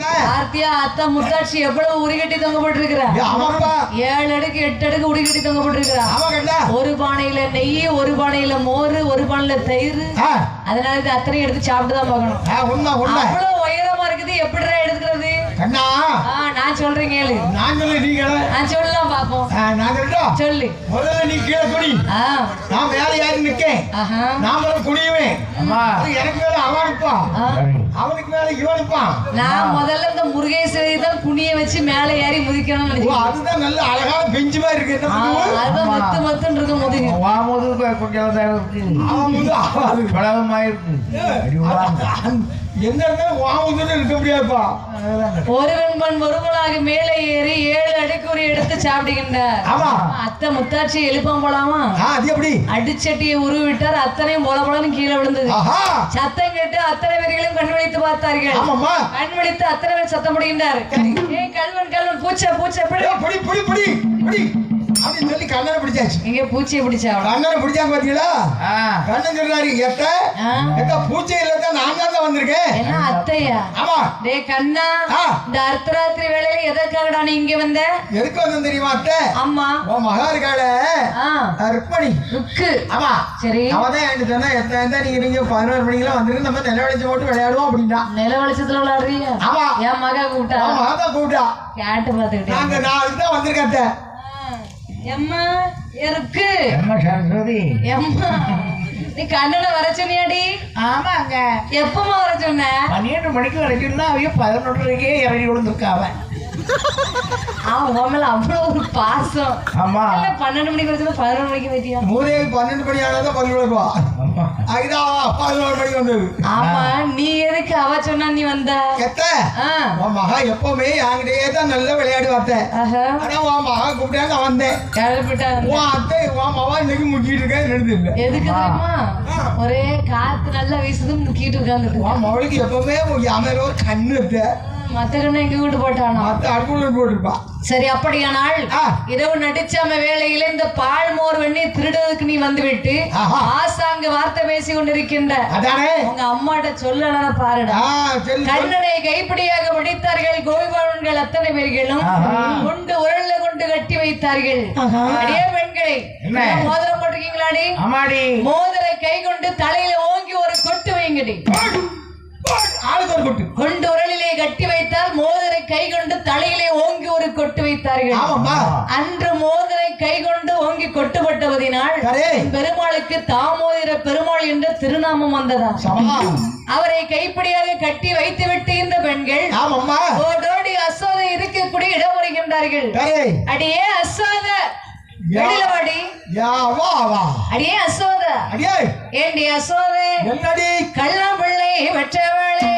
பார்த்தியா அத்தை முத்தாட்சி எவ்வளவு உருகட்டி தொங்க போட்டிருக்கிறா ஏழு அடுக்கு எட்டு அடுக்கு உருகட்டி தொங்க போட்டிருக்கிறா ஒரு பானையில நெய் ஒரு பானையில மோர் ஒரு பானையில தயிர். அதனால இது அத்தனையும் எடுத்து சாப்பிட்டு தான் பார்க்கணும் அவ்வளவு உயரமா இருக்குது எப்படிடா எடுக்கிறது கண்ணா. ஆ நான் சொல்றேன் கேளு. நான் சொல்ல நீ கேள. நான் சொல்லலாம் பாப்போம் நான் சொல்லு. முதல்ல நீ கீழே குடி. நான் மேல ஏறி நிக்கேன் நான் குடியுவேன் எனக்கு மேல அவன் இருப்பான் ஆ. அவனுக்கு மேல இவன் இருப்பான். நான் முதல்ல இந்த முருகேஸ்வரி தான் குனிய வச்சு மேல ஏறி முதிக்கணும்னு நினைச்சேன் அதுதான் நல்ல அழகான பெஞ்சு மாதிரி இருக்கு? அதுதான் மத்து மத்துன்னு இருக்கும் முதுகு. வாமுது இருக்கு. ஆவாது. பழகமா இருக்கு. வாமுதுன்னு முடியாதுப்பா. ஒருவன் பண் ஒருவனாக மேலே ஏறி ஏழு அடுக்குறி எடுத்து சாப்பிடுகின்றார். ஆமா. அத்தை முத்தாட்சி எழுப்பான் போலாமா? ஆ, அது எப்படி? அடிச்சட்டியை உருவிட்டார். அத்தனையும் போல போலன்னு கீழே விழுந்தது. சத்தம் கேட்டு அத்தனை பேர்களும் கண் விழித்து பார்த்தார்கள். ஆமாம்மா. கண் விழித்து அத்தனை பேர் சத்தம் முடிகின்றார் கல்வன் கல்வன் பூச்சை பூச்சை புடி புடி புடி புடி. அப்படின்னு சொல்லி கண்ணனை பிடிச்சாச்சு. இங்க பூச்சியை பிடிச்சா கண்ணனை பிடிச்சாங்க பாத்தீங்களா? கண்ணன் சொல்றாரு எத்த எத்த தான் நான் தான் வந்திருக்கேன்? என்ன அத்தையா? ஆமா. டேய் கண்ணா. இந்த அர்த்தராத்திரி வேளையில எதற்காகடா நீ இங்க வந்த? எதுக்கு வந்தேன் தெரியுமா அத்தை? ஆமா. உன் மகா இருக்காள. ருக்மணி ருக்கு. ஆமா. சரி. அவன் தான் என்கிட்ட சொன்னா இருந்தா நீங்க நீங்க பதினோரு மணிக்கெல்லாம் வந்துருக்கு நம்ம நில வெளிச்சம் போட்டு விளையாடுவோம் அப்படின்னா நில வெளிச்சத்துல விளையாடுறியா ஆமா. என் மகா கூப்பிட்டா? மகா தான் கூப்பிட்டா. கேட்டு பாத்துக்கிட்டேன் நாங்க நான் தான் வந்திருக்கேன் அத்தை. எம்மா இருக்கு சரஸ்வதி. எம்மா. நீ கண்ணனை வர சொன்னியாடி? ஆமாங்க. எப்பமா வர சொன்ன? பன்னிரெண்டு மணிக்கு வரைக்கும் தான் அவங்க பதினொன்றரைக்கே இறங்கி விழுந்திருக்காவ அவன். உன் மேல அவ்வளவு ஒரு பாசம். ஆமா. பன்னெண்டு மணிக்கு வர சொன்ன பதினொரு மணிக்கு வைத்தியா? மூதேவி பன்னெண்டு மணி ஆனாதான் ரூபா ஆமா அதுதான் பதினோரு மணிக்கு வந்தது ஆமா நீ எதுக்கு அவ சொன்னா நீ வந்த? எத்த? உன் மகா எப்பவுமே என்கிட்டயே தான் நல்லா விளையாடி ஆனா உன் மகா கூப்பிட்டா நான் வந்தேன். உன் அத்தை உன் மகா இன்னைக்கு முக்கிட்டு இருக்கேன் நினைச்சில்ல எதுக்கு. ஒரே காத்து நல்லா வீசுது முக்கிட்டு உட்காந்துட்டு உன் மகளுக்கு எப்பவுமே ஒரு கண்ணு இருக்கு. எங்க வீட்டு போட்டானா அடுப்புல போட்டுருப்பா சரி அப்படியானால். இரவு நடிச்சாம வேலையில இந்த பால் மோர் வெண்ணி திருடுறதுக்கு நீ வந்துவிட்டு. ஆசாங்க வார்த்தை பேசி கொண்டிருக்கின்ற உங்க அம்மாட்ட சொல்லலாம் பாருடா. கண்ணனை கைப்பிடியாக பிடித்தார்கள் கோவிபாலன்கள் அத்தனை பேர்களும். கொண்டு உரல்ல கொண்டு கட்டி வைத்தார்கள். அடியே பெண்களை மோதிரம் போட்டிருக்கீங்களாடி மோதிரை கை கொண்டு தலையில ஓங்கி ஒரு கொட்டு வைங்கடி. ஆளுக்கு ஒரு கொட்டு. கொண்டு உரலிலே கட்டி வைத்தால் மோதிரை கை கொண்டு தலையிலே ஓங்கி ஒரு கொட்டு வைத்தார்கள். அன்று மோதிரை கை கொண்டு ஓங்கி கொட்டுப்பட்டவதினால் பெருமாளுக்கு தாமோதிர பெருமாள் என்ற திருநாமம் வந்ததா? அவரை கைப்பிடியாக கட்டி வைத்துவிட்டு இந்த பெண்கள் ஆமாம்மா. ஓடோடி அசோத இருக்கக்கூடிய இடம் வருகின்றார்கள் அடியே அசோத வெளியில வாடி. அடியே அசோத அடியே. ஏண்டி அசோதே என்னடி? கள்ளம் பிள்ளை வெற்றவளே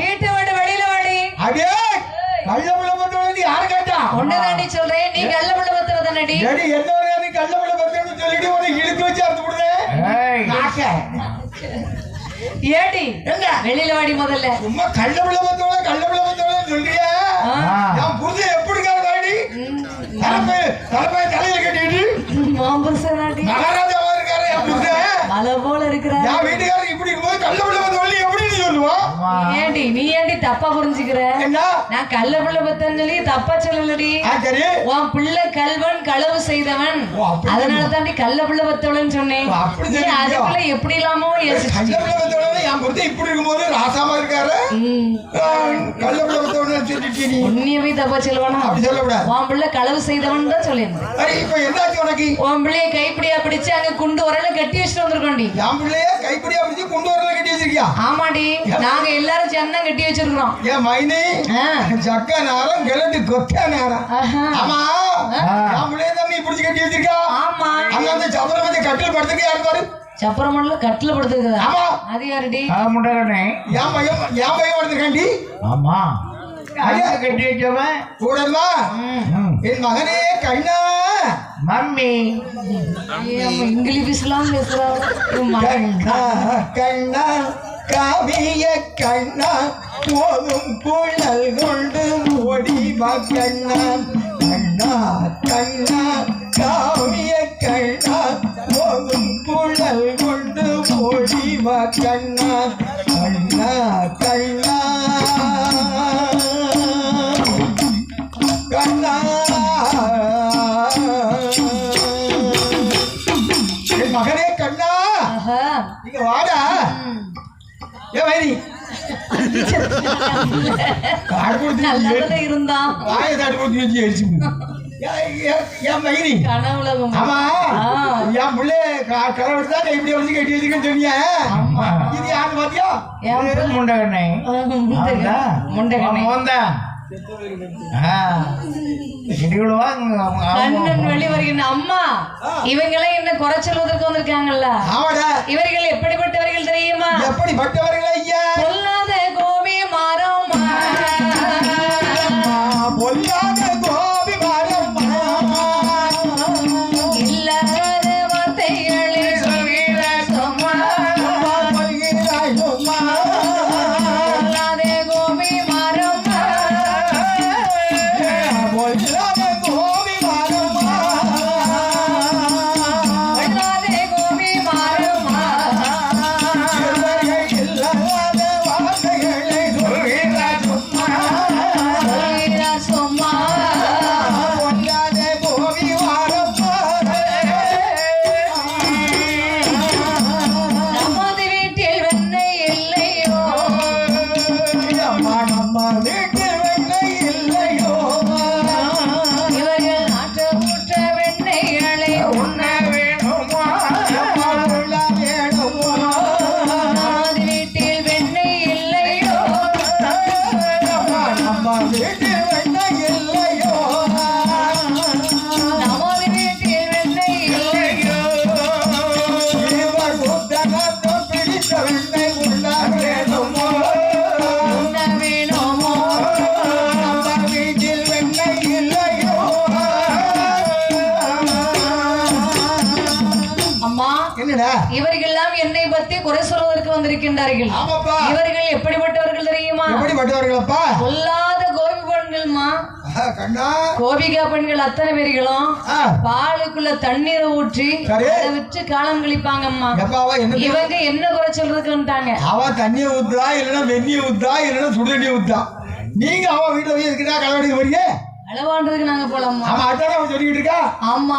வீட்டை விட்டு வெளியில வாடி. அடியே கள்ளமுள்ள பத்தவளே யாரு கேட்டா? உன்னதாண்டி சொல்றேன். நீ கள்ள உள்ள பத்தவ தானடி ஏடி என்ன ஒரு நீ பத்தவன்னு சொல்லிட்டு உன்னை இழுத்து வச்சு அறுத்து ஏய், நாக்க. ஏடி என்ன? வெளியில வாடி முதல்ல. சும்மா கள்ளமுள்ள பத்தவளே கள்ளமுள்ள பத்தவளே சொல்றியா? ஆ. ஆ. என் புருஷன் எப்படி காடி தலைமை தலைமை தலையில கட்டிட்டு மாம்புருஷனாடி மகாராஜாவா இருக்காரு என் புருஷன் மலை போல இருக்கிறார் என் வீட்டுக்காரர் இப்படி இருக்கும்போது கள்ளமுள்ள பத்தவளே எப்படி நீ ஏண்டி நீ ஏண்டி தப்பா புரிஞ்சுக்கிற? நான் கள்ள பிள்ளை பத்தன்னு சொல்லி தப்பா சொல்லலடி. உன் பிள்ளை கல்வன் களவு செய்தவன். அதனால தாண்டி கள்ள பிள்ளை பத்தவளன்னு சொன்னேன்? அதுக்குள்ள எப்படி இல்லாமோ உன்னையவே தப்பா சொல்லுவானா? உன் பிள்ளை களவு செய்தவன் தான் சொல்லியிருந்தேன். உன் பிள்ளைய கைப்பிடியா பிடிச்சு அங்க குண்டு வரல கட்டி வச்சுட்டு வந்திருக்கோண்டி. என் பிள்ளைய கைப்பிடியா பிடிச்சு கொண்டு வரல கட்டி வச்சிருக்கியா ஆமாடி. நாங்க எல்லாரும் சேர்ந்து தான் கட்டி வச்சிருக்கிறோம். ஏன் மைனி. சக்க நேரம் கிழட்டு கொக்க நேரம். ஆமா. ஆ. என் பிள்ளைய தான் நீ பிடிச்சு கட்டி வச்சிருக்கா? ஆமா. அங்க அந்த சதுர வச்சு கட்டில் படுத்துக்கு யாரு பாரு? சப்பரமண்டல கட்டில படுத்துருக்குதா ஆமா. அது யாருடி? ஆ முண்டகண்ணே என் பையன் என் பையன் வந்திருக்காண்டி ஆமா. கட்டி வச்சவன் கூட இருந்தா ம். என் மகனே கண்ணா. மம்மி. இங்கிலீஷ்லாம் கண்ணா கண்ணா காவிய கண்ணா. போதும் புழல் கொண்டு ஓடி வா கண்ணா. என் மகனே கண்ணா. நீங்க வாடா. ஏ வைரி. இருந்தான். வாயை தாடு கொடுத்து வச்சு அடிச்சு என் கனவுல ஆமா. என் பிள்ளை கடவுள் தான் இப்படி வந்து கட்டி வச்சுக்கன்னு சொன்னீங்க. இது யாரு பாத்தியா முண்டகண்ணே. முண்டகண்ணே. முண்டகண்ணே. அம்மா இவங்க எல்லாம் என்ன குறை சொல்வதற்கு வந்திருக்காங்கல்ல? இவர்கள் எப்படிப்பட்டவர்கள் தெரியுமா? எப்படி பட்டவர்கள் ஐயா? பொல்லாத கோபி மரம் என்னடா இவர்கள்லாம் என்னை பத்தி குறை சொல்வதற்கு வந்திருக்கின்றார்கள். ஆமாப்பா. இவர்கள் எப்படிப்பட்டவர்கள் தெரியுமா? எப்படி பட்டவர்களப்பா பொல்லாத கோபி பெண்கள்மா. கோபிகா பெண்கள் அத்தனை பேர்களும் பாலுக்குள்ள தண்ணீரை ஊற்றி விட்டு காலம் கழிப்பாங்கம்மா. இவங்க என்ன குறை சொல்றதுக்குன்ட்டாங்க அவ தண்ணியை ஊத்துறா இல்லைன்னா வெந்நியை ஊத்துறா இல்லைன்னா சுடு தண்ணியை ஊத்துறா. நீங்க அவ வீட்டுல போய் இருக்கிறா கலவடிக்க போறீங்க? அளவான்றதுக்கு நாங்க போலாமா அத்தான அவன் சொல்லிக்கிட்டு இருக்கா? ஆமா.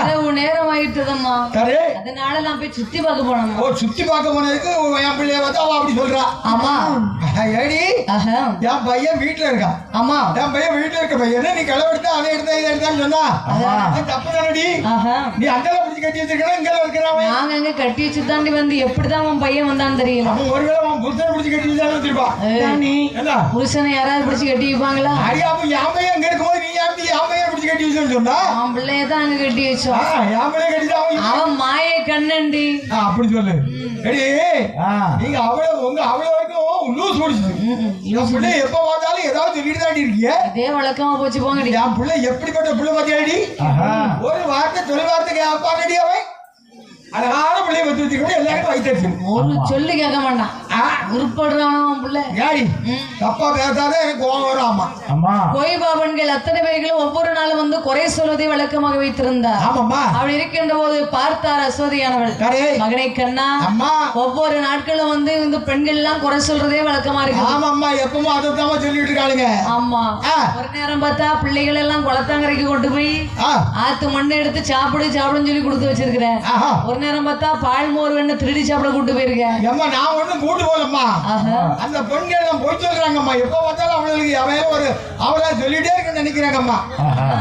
இரவு நேரம் ஆயிட்டுதம்மா சரி. அதனால நான் போய் சுத்தி பார்க்க போனோமா ஓ சுத்தி பார்க்க போனதுக்கு என் பிள்ளைய பார்த்தா அவ அப்படி சொல்றா. ஆமா. ஏடி என் பையன் வீட்டுல இருக்கான் ஆமா. என் பையன் வீட்டுல இருக்க பையன் நீ களவெடுத்தா அதை எடுத்தா இதை எடுத்தான்னு சொன்னா? ஆமா. தப்பு தானடி? ஆஹா. நீ அங்கெல்லாம் பிடிச்சி கட்டி வச்சிருக்கா இங்கே இருக்கிறான் அவன் நாங்க அங்க கட்டி வச்சு தாண்டி வந்து எப்படிதான் உன் பையன் வந்தான்னு தெரியல அவன் ஒருவேளை அவன் புத்தனை பிடிச்சி கட்டி வச்சாலும் வச்சிருப்பான். ஏய், என்ன? புருஷனை யாராவது பிடிச்சு கட்டி வைப்பாங்களா? அடி அப்ப என் பையன் அங்க இருக்கும்போது நீ யாரு என் பையன் பிடிச்சி கட்டி சொன்னா? அவன் பிள்ளைய தான் அங்க கட்டி ஆ, வச்சோம் என் அவன். மாய கண்ணண்டி. அப்படி சொல்லு. எடி ஆ. நீங்க அவ்வளவு உங்க அவ்வளவு வரைக்கும் லூஸ் முடிச்சுது என் பிள்ளை எப்ப பார்த்தாலும் ஏதாவது சொல்லிட்டு தாண்டி இருக்கீங்க இதே வழக்கமா போச்சு போங்கடி. என் பிள்ளை எப்படிப்பட்ட பிள்ளை பார்த்தியாடி? ஒரு வார்த்தை தொழில் வார்த்தை கேட்பானடி அவன்? அழகான பிள்ளைய பத்தி வச்சுக்கணும் எல்லாருக்கும் வைத்தறிச்சு ஒரு சொல்லி கேட்க மாட்டான். உருப்படுறானோ அவன் பிள்ளை? யாடி தப்பா பேசாத எனக்கு கோவம் வரும் ஆமா. அம்மா. கோய் பாபன்கள் அத்தனை பேர்களும் ஒவ்வொரு நாளும் வந்து குறை சொல்வதை வழக்கமாக வைத்திருந்தார். ஆமாம்மா. அப்படி இருக்கின்ற போது பார்த்தார் அசோதியானவள் மகனை கண்ணா அம்மா. ஒவ்வொரு நாட்களும் வந்து இந்த பெண்கள் எல்லாம் குறை சொல்றதே வழக்கமா இருக்கு ஆமாம்மா எப்பவும் அதை தான் சொல்லிட்டு இருக்காளுங்க. ஆமா. ஒரு நேரம் பார்த்தா பிள்ளைகள் எல்லாம் குளத்தாங்கரைக்கு கொண்டு போய் ஆத்து மண்ணை எடுத்து சாப்பிடு சாப்பிடுன்னு சொல்லி கொடுத்து வச்சிருக்கிறேன். ஒரு நேரம் பார்த்தா பால் மோர் வேணும் திருடி சாப்பிட கூட்டு போயிருக்கேன். நான் போகலம்மா ஆஹா. அந்த பெண்கள் எல்லாம் போய் சொல்றாங்கம்மா. எப்போ பார்த்தாலும் அவளுக்கு அவன் ஒரு அவளா சொல்லிட்டே இருக்குன்னு நினைக்கிறாங்கம்மா.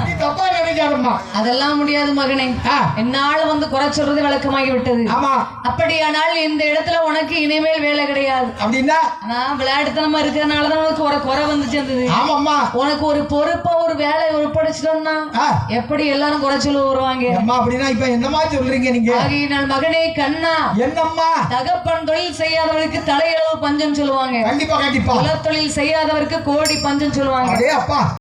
நீ தப்பா நினைக்காதம்மா. அதெல்லாம் முடியாது மகனே. என்னால வந்து குறை சொல்றது வழக்கமாகி விட்டது ஆமா. அப்படியானால் இந்த இடத்துல உனக்கு இனிமேல் வேலை கிடையாது. அப்படின்னா? ஆனா விளையாட்டுத்தனமா இருக்கிறதுனால தான் உனக்கு ஒரு குறை வந்து சேர்ந்தது. ஆமாம்மா. உனக்கு ஒரு பொறுப்பா ஒரு வேலை ஒப்படைச்சிட்டோம்னா எப்படி எல்லாரும் குறை சொல்ல வருவாங்க? அம்மா அப்படின்னா இப்ப என்ன மாதிரி சொல்றீங்க நீங்க? ஆகையினால் மகனே கண்ணா. என்னம்மா? தகப்பன் தொழில் செய்யாதவருக்கு தலையளவு பஞ்சம் சொல்லுவாங்க. கண்டிப்பா கண்டிப்பா. குலத்தொழில் செய்யாதவருக்கு கோடி பஞ்சம் சொல்லுவாங்க. அடே அப்பா